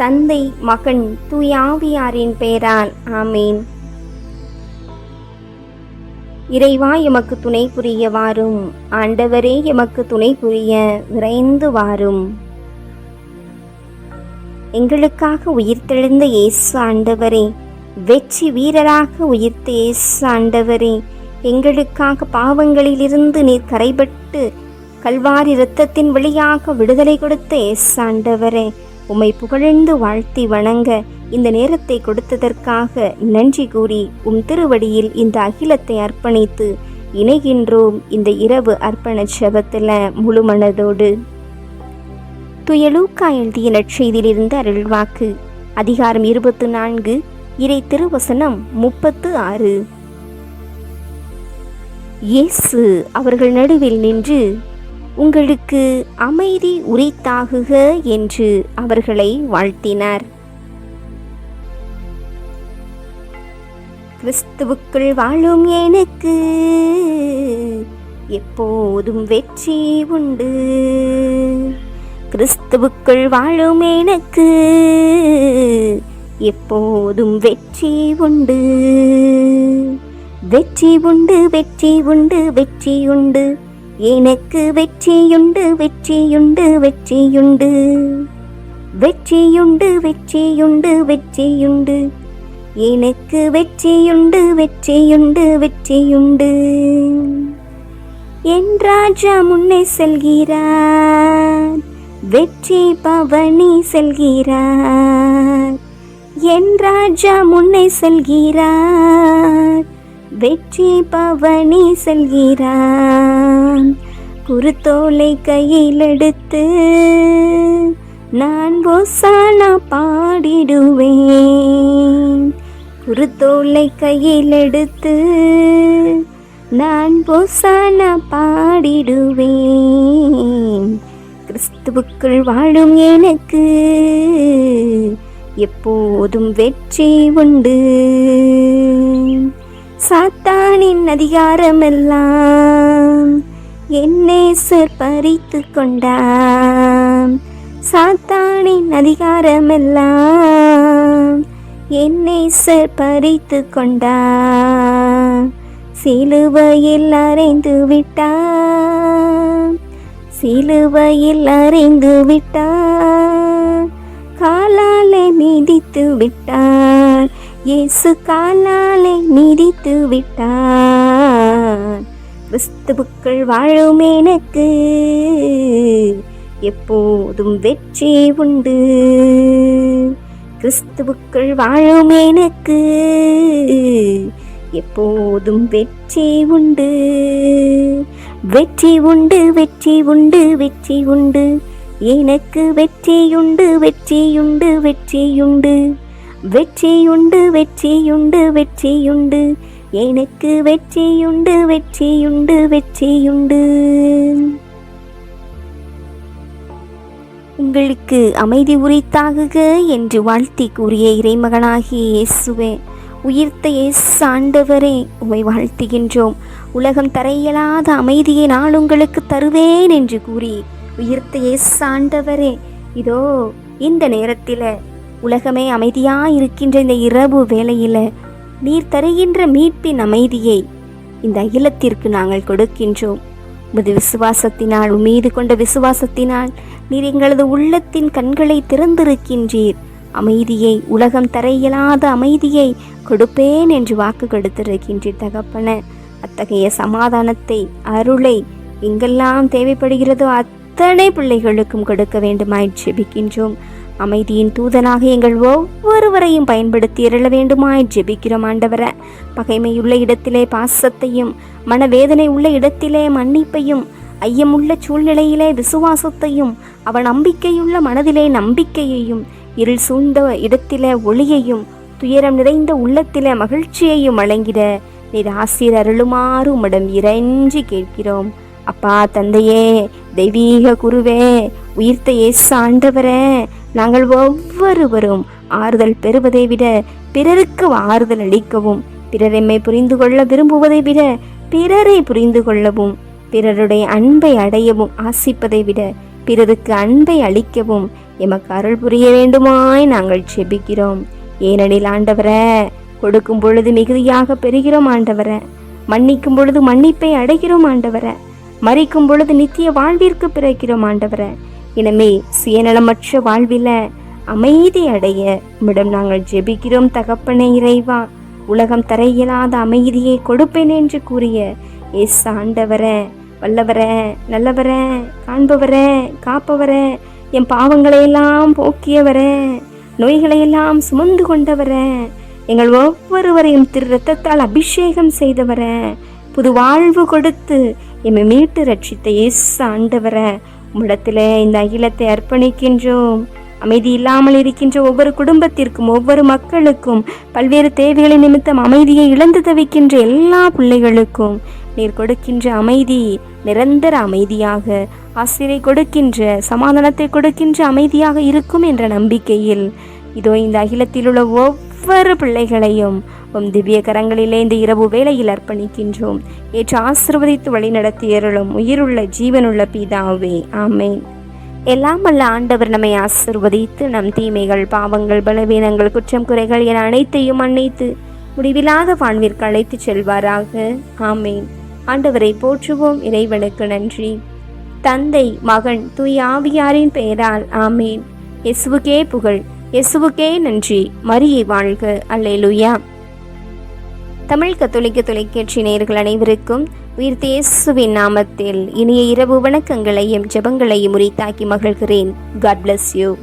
தந்தை மகன் தூயாவியாரின் பெயரால். ஆமேன். இறைவா எமக்கு துணை புரிய வாரும். ஆண்டவரே எமக்கு துணை புரிய விரைந்து வாரும். எங்களுக்காக உயிர்த்தெழுந்த இயேசு ஆண்டவரே வெற்றி வீரராக உயிர்த்த இயேசு ஆண்டவரே எங்களுக்காக பாவங்களிலிருந்து நீர் கரைபட்டு கல்வாரி இரத்தத்தின் வழியாக விடுதலை கொடுத்த இயேசு ஆண்டவரே உம்மை புகழ்ந்து வாழ்த்தி வணங்க இந்த நேரத்தை கொடுத்ததற்காக நன்றி கூறி உம் திருவடியில் இந்த அகிலத்தை அர்ப்பணித்து இணைகின்றோம் இந்த இரவு அர்ப்பண செபத்தில் முழு மனதோடு துயலூக்கா எழுதிய நற்செய்தியிலிருந்து அருள்வாக்கு. அதிகாரம் இருபத்து நான்கு இறை திருவசனம் முப்பத்து ஆறு. இயேசு அவர்கள் நடுவில் நின்று உங்களுக்கு அமைதி உரித்தாகுக என்று அவர்களை வாழ்த்தினார். கிறிஸ்துவுக்குள் வாழும் எனக்கு எப்போதும் வெற்றி உண்டு. கிறிஸ்துவுக்குள் வாழும் எனக்கு எப்போதும் வெற்றி உண்டு. வெற்றி உண்டு வெற்றி உண்டு வெற்றி உண்டு. எனக்கு வெற்றியுண்டு வெற்றியுண்டு வெற்றியுண்டு. வெற்றியுண்டு வெற்றியுண்டு வெற்றியுண்டு. எனக்கு வெற்றியுண்டு வெற்றியுண்டு வெற்றியுண்டு. என் ராஜா முன்னே செல்கிறார். வெற்றி பவனி செல்கிறார். என் ராஜா முன்னே செல்கிறார். வெற்றி பவனி செல்கிறார். செல்கிறான் குருத்தோலை கையில் எடுத்து நான் போசானா பாடிடுவேன். குருத்தோலை கையில் எடுத்து நான் போசானா பாடிடுவேன். கிறிஸ்துவுக்குள் வாழும் எனக்கு எப்போதும் வெற்றி உண்டு. சாத்தானின் அதிகாரமெல்லாம் என்னேசர் பறித்து கொண்டாம். சாத்தானின் அதிகாரமெல்லாம் என்னேசர் பறித்து கொண்டாம். சிலுவையில் அறைந்து விட்டான் சிலுவையில் அறைந்து விட்டான் காலாலே மிதித்து விட்டார். இயேசு காலாலே மிதித்து விட்டார். கிறிஸ்துவுக்கள் வாழும் எனக்கு. எப்போதும் வெற்றி உண்டு. கிறிஸ்துவுக்கள் வாழும் எனக்கு. எப்போதும் வெற்றி உண்டு. வெற்றி உண்டு வெற்றி உண்டு வெற்றி உண்டு. எனக்கு வெற்றியுண்டு வெற்றியுண்டு வெற்றியுண்டு வெற்றியுண்டு வெற்றியுண்டு வெற்றியுண்டு எனக்கு வெற்றியுண்டு வெற்றியுண்டு வெற்றியுண்டு. உங்களுக்கு அமைதி உரித்தாகுக என்று வாழ்த்தி கூறிய இறைமகனாகிய இயேசுவே உயிர்த்த இயேசு ஆண்டவரே உம்மை வாழ்த்துகின்றோம். உலகம் தரையலாத அமைதியை நான் உங்களுக்கு தருவேன் என்று கூறி உயிர்த்த இயேசு ஆண்டவரே இதோ இந்த நேரத்தில் உலகமே அமைதியாக இருக்கின்ற இந்த இரவு வேளையில் நீர் தருகின்ற மீட்பின் அமைதியை இந்த அகிலத்திற்கு நாங்கள் கொடுக்கின்றோம். உமது விசுவாசத்தினால் உம்மீது கொண்ட விசுவாசத்தினால் நீர் எங்களது உள்ளத்தின் கண்களை திறந்திருக்கின்றீர். அமைதியை உலகம் தர இயலாத அமைதியை கொடுப்பேன் என்று வாக்கு கொடுத்திருக்கின்றீர் தகப்பன. அத்தகைய சமாதானத்தை அருளை எங்கெல்லாம் தேவைப்படுகிறதோ அத்தனை பிள்ளைகளுக்கும் கொடுக்க வேண்டுமாய் ஜெபிக்கின்றோம். அமைதியின் தூதனாக எங்கள் ஒருவரையும் பயன்படுத்தி எழ வேண்டுமாய் ஜெபிக்கிறோம் ஆண்டவர. பகைமையுள்ள இடத்திலே பாசத்தையும் மனவேதனை உள்ள இடத்திலே மன்னிப்பையும் ஐயமுள்ள சூழ்நிலையிலே விசுவாசத்தையும் அவன் நம்பிக்கையுள்ள மனதிலே நம்பிக்கையையும் இருள் சூழ்ந்த இடத்திலே ஒளியையும் துயரம் நிறைந்த உள்ளத்திலே மகிழ்ச்சியையும் வழங்கிட. நீர் ஆசிர் அருளுமாறு உம்மிடம் இறைஞ்சி கேட்கிறோம். அப்பா தந்தையே தெய்வீக குருவே உயிர்த்த இயேசு ஆண்டவரே நாங்கள் ஒவ்வொருவரும் ஆறுதல் பெறுவதை விட பிறருக்கு ஆறுதல் அளிக்கவும். பிறரெம்மை புரிந்து கொள்ள விரும்புவதை விட பிறரை புரிந்து கொள்ளவும். பிறருடைய அன்பை அடையவும் ஆசிப்பதை விட பிறருக்கு அன்பை அளிக்கவும் எமக்கு அருள் புரிய வேண்டுமாய் நாங்கள் செபிக்கிறோம். ஏனெனில் ஆண்டவரே கொடுக்கும் பொழுது மிகுதியாக பெறுகிறோம் ஆண்டவரே. மன்னிக்கும் பொழுது மன்னிப்பை அடைகிறோம் ஆண்டவரே. மறிக்கும் பொழுது நித்திய வாழ்விற்கு பிறக்கிறோம் ஆண்டவரே. இனமே சுயநலமற்ற வாழ்வில அமைதி அடைய உம்மிடம் நாங்கள் ஜெபிக்கிறோம் தகப்பனே இறைவா. உலகம் தர இயலாத அமைதியை கொடுப்பேன் என்று கூறிய எஸ் ஆண்டவர வல்லவர நல்லவரே காண்பவரே காப்பவர என் பாவங்களையெல்லாம் போக்கியவர நோய்களையெல்லாம் சுமந்து கொண்டவர எங்கள் ஒவ்வொருவரையும் திரு ரத்தத்தால் அபிஷேகம் செய்தவர புது வாழ்வு கொடுத்து எம்மை மீட்டு ரட்சித்த எஸ் ஆண்டவர உம்மிடத்திலே இந்த அகிலத்தை அர்ப்பணிக்கின்றோம். அமைதி இல்லாமல் இருக்கின்ற ஒவ்வொரு குடும்பத்திற்கும் ஒவ்வொரு மக்களுக்கும் பல்வேறு தேவைகளின் நிமித்தம் அமைதியை இழந்து தவிக்கின்ற எல்லா பிள்ளைகளுக்கும் நீர் கொடுக்கின்ற அமைதி நிரந்தர அமைதியாக ஆசிரியை கொடுக்கின்ற சமாதானத்தை கொடுக்கின்ற அமைதியாக இருக்கும் என்ற நம்பிக்கையில் இதோ இந்த அகிலத்தில் உள்ள ஒவ்வொரு பிள்ளைகளையும் உம் திவ்ய கரங்களிலே இந்த இரவு வேளையில் அர்ப்பணிக்கின்றோம். ஏற்று ஆசிர்வதித்து வழிநடத்தியருளும் உயிருள்ள ஜீவனுள்ள பிதாவே. ஆமேன். எல்லாம் வல்ல ஆண்டவர் நம்மை ஆசிர்வதித்து நம் தீமைகள் பாவங்கள் பலவீனங்கள் குற்றம் குறைகள் என அனைத்தையும் அன்னைத்து முடிவில்லாத வாழ்விற்கு அழைத்துச் செல்வாராக. ஆமேன். ஆண்டவரை போற்றுவோம். இறைவனுக்கு நன்றி. தந்தை மகன் தூய் ஆவியாரின் பெயரால் ஆமேன். எசுவுக்கே புகழ் எசுவுக்கே நன்றி. மரியை வாழ்க. அல்லேலுயா. தமிழ் கத்தோலிக்க தொலைக்காட்சி நேயர்கள் அனைவருக்கும் உயிர் நாமத்தில் இனிய இரவு வணக்கங்களையும் ஜெபங்களையும் உரித்தாக்கி மகிழ்கிறேன். God bless you